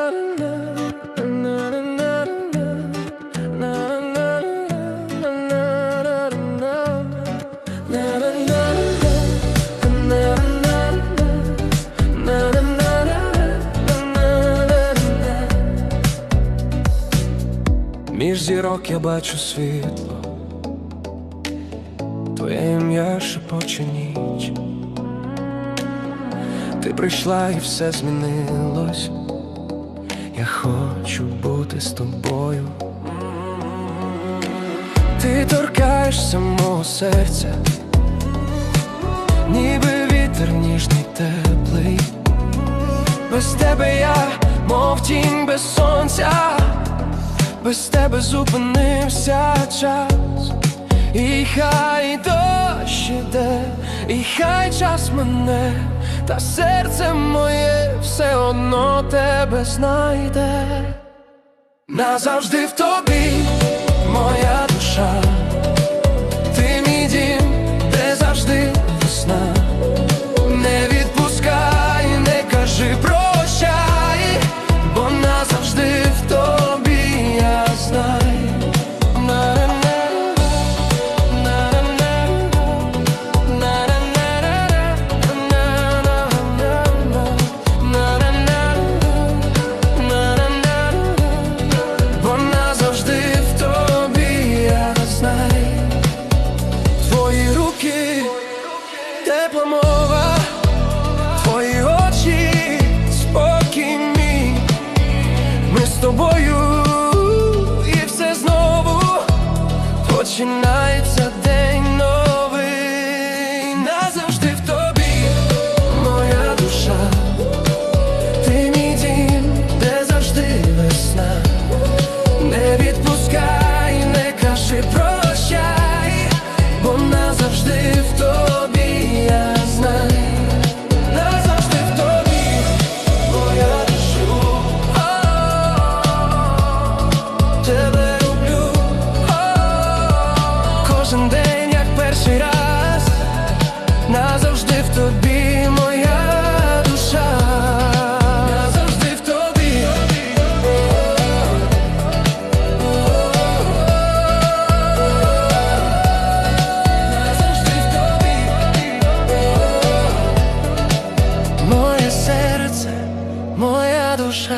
Між зірок я бачу світло, твоє ім'я шепоче ніч. Ти прийшла і все змінилось. Бути з тобою. Ти торкаєшся мого серця, ніби вітер ніжний теплий. Без тебе я, мов тінь без сонця, без тебе зупинився час. І хай дощ іде, і хай час мене, та серце моє все одно тебе знайде. Назавжди в тобі моя душа, тепла мова, твої очі спокій мій Ми з тобою і все знову починає. 多少